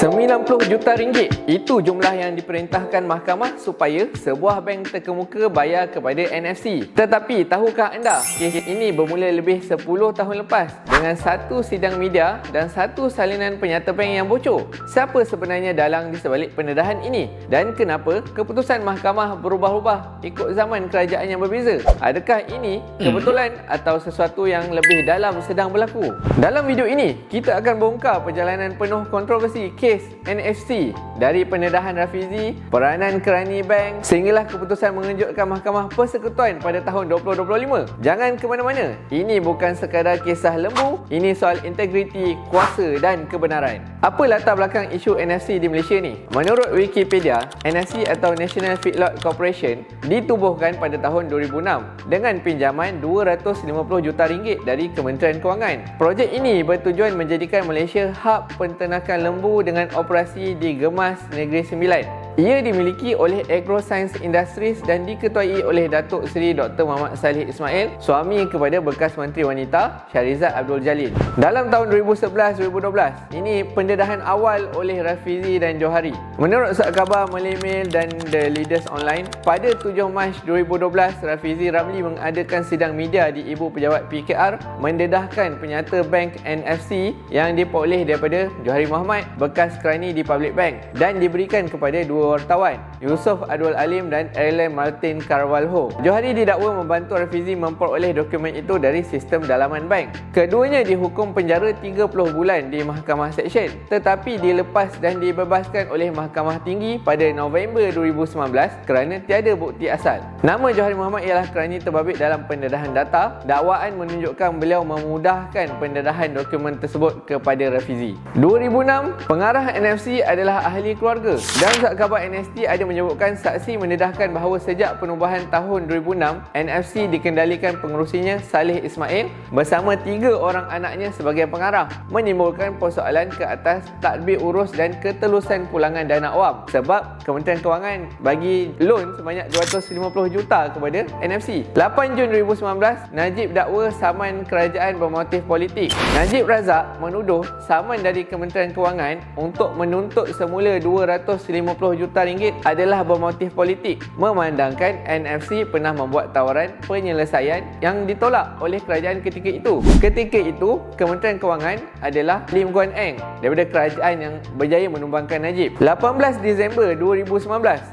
90 juta ringgit itu jumlah yang diperintahkan mahkamah supaya sebuah bank terkemuka bayar kepada NFC. Tetapi tahukah anda kes ini bermula lebih 10 tahun lepas dengan satu sidang media dan satu salinan penyata bank yang bocor. Siapa sebenarnya dalang di sebalik pendedahan ini dan kenapa keputusan mahkamah berubah-ubah ikut zaman kerajaan yang berbeza? Adakah ini kebetulan atau sesuatu yang lebih dalam sedang berlaku? Dalam video ini kita akan bongkar perjalanan penuh kontroversi kes NFC dari pendedahan Rafizi, peranan kerani bank sehinggalah keputusan mengejutkan Mahkamah Persekutuan pada tahun 2025. Jangan ke mana-mana. Ini bukan sekadar kisah lembu, ini soal integriti, kuasa dan kebenaran. Apa latar belakang isu NFC di Malaysia ni? Menurut Wikipedia, NFC atau National Feedlot Corporation ditubuhkan pada tahun 2006 dengan pinjaman 250 juta ringgit dari Kementerian Kewangan. Projek ini bertujuan menjadikan Malaysia hub penternakan lembu dengan operasi di Gemas Negeri Sembilan. Ia dimiliki oleh AgroScience Industries dan diketuai oleh Datuk Seri Dr. Muhammad Salih Ismail, suami kepada bekas Menteri Wanita Syarizat Abdul Jalil. Dalam tahun 2011-2012, ini pendedahan awal oleh Rafizi dan Johari. Menurut surat khabar Malay Mail dan The Leaders Online, pada 7 Mac 2012, Rafizi Ramli mengadakan sidang media di Ibu Pejabat PKR mendedahkan penyata bank NFC yang diperoleh daripada Johari Muhammad, bekas kerani di Public Bank dan diberikan kepada dua dua wartawan, Yusof Adwal Alim dan Airline Martin Carvalho. Johari didakwa membantu Rafizi memperoleh dokumen itu dari sistem dalaman bank. Keduanya dihukum penjara 30 bulan di Mahkamah Seksyen tetapi dilepas dan dibebaskan oleh Mahkamah Tinggi pada November 2019 kerana tiada bukti asal. Nama Johari Muhammad ialah kerana terbabit dalam pendedahan data. Dakwaan menunjukkan beliau memudahkan pendedahan dokumen tersebut kepada Rafizi. 2006, pengarah NFC adalah ahli keluarga dan saat khabar NST ada menyebutkan saksi mendedahkan bahawa sejak penubuhan tahun 2006, NFC dikendalikan pengurusinya Saleh Ismail bersama tiga orang anaknya sebagai pengarah menimbulkan persoalan ke atas tadbir urus dan ketelusan pulangan dana awam sebab Kementerian Kewangan bagi loan sebanyak 250 juta kepada NFC. 8 Jun 2019, Najib dakwa saman kerajaan bermotif politik. Najib Razak menuduh saman dari Kementerian Kewangan untuk menuntut semula 250 juta ringgit adalah bermotif politik memandangkan NFC pernah membuat tawaran penyelesaian yang ditolak oleh kerajaan ketika itu. Ketika itu, Kementerian Kewangan adalah Lim Guan Eng daripada kerajaan yang berjaya menumbangkan Najib. 18 Disember 2019,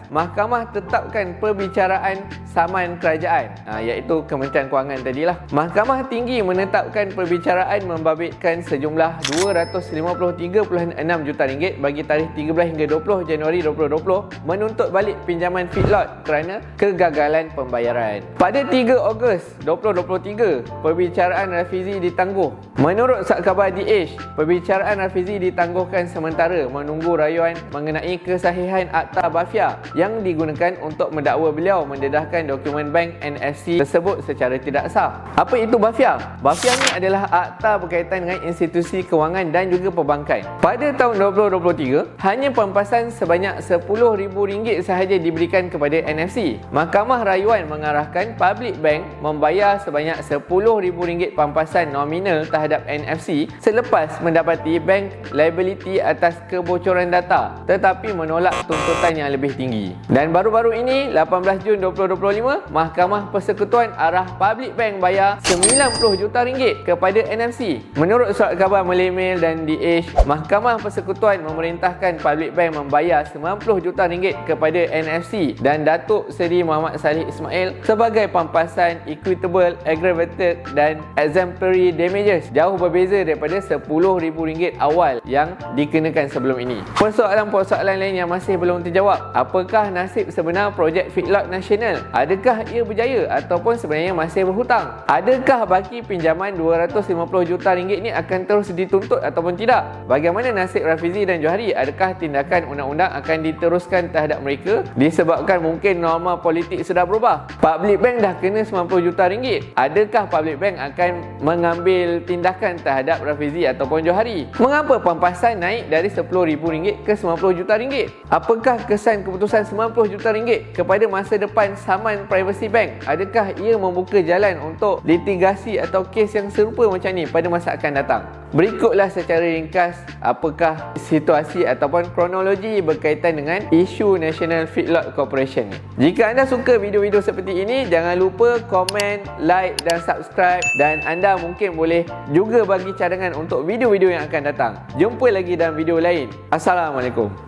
Mahkamah tetapkan perbicaraan saman kerajaan ha, iaitu Kementerian Kewangan tadilah. Mahkamah Tinggi menetapkan perbicaraan membabitkan sejumlah 253.6 juta ringgit bagi tarikh 13 hingga 20 Januari 2020 2020 menuntut balik pinjaman feedlot kerana kegagalan pembayaran. Pada 3 Ogos 2023, perbicaraan Rafizi ditangguh. Menurut Khabar DH, perbicaraan Rafizi ditangguhkan sementara menunggu rayuan mengenai kesahihan Akta Bafia yang digunakan untuk mendakwa beliau mendedahkan dokumen bank NFC tersebut secara tidak sah. Apa itu Bafia? Bafia ni adalah akta berkaitan dengan institusi kewangan dan juga perbankan. Pada tahun 2023, hanya pempasan sebanyak RM10,000 sahaja diberikan kepada NFC. Mahkamah Rayuan mengarahkan public bank membayar sebanyak RM10,000 pampasan nominal terhadap NFC selepas mendapati bank liability atas kebocoran data tetapi menolak tuntutan yang lebih tinggi. Dan baru-baru ini 18 Jun 2025 Mahkamah Persekutuan arah public bank bayar 90 juta ringgit kepada NFC. Menurut surat khabar Malay Mail dan DH, Mahkamah Persekutuan memerintahkan public bank membayar 90 juta ringgit kepada NFC dan Datuk Seri Muhammad Salih Ismail sebagai pampasan equitable, aggravated dan exemplary damages jauh berbeza daripada RM10,000 awal yang dikenakan sebelum ini. Persoalan-persoalan lain yang masih belum terjawab. Apakah nasib sebenar projek Feedlot Nasional? Adakah ia berjaya ataupun sebenarnya masih berhutang? Adakah baki pinjaman 250 juta ringgit ni akan terus dituntut ataupun tidak? Bagaimana nasib Rafizi dan Johari? Adakah tindakan undang-undang akan dituntut diteruskan terhadap mereka disebabkan mungkin norma politik sudah berubah. Public Bank dah kena 90 juta ringgit. Adakah Public Bank akan mengambil tindakan terhadap Rafizi ataupun Johari? Mengapa pampasan naik dari RM10,000 ke RM90 juta ringgit? Apakah kesan keputusan RM90 juta ringgit kepada masa depan saman Privacy Bank? Adakah ia membuka jalan untuk litigasi atau kes yang serupa macam ni pada masa akan datang? Berikutlah secara ringkas apakah situasi ataupun kronologi berkaitan dengan isu National Feedlot Corporation ni. Jika anda suka video-video seperti ini, jangan lupa komen, like dan subscribe dan anda mungkin boleh juga bagi cadangan untuk video-video yang akan datang. Jumpa lagi dalam video lain. Assalamualaikum.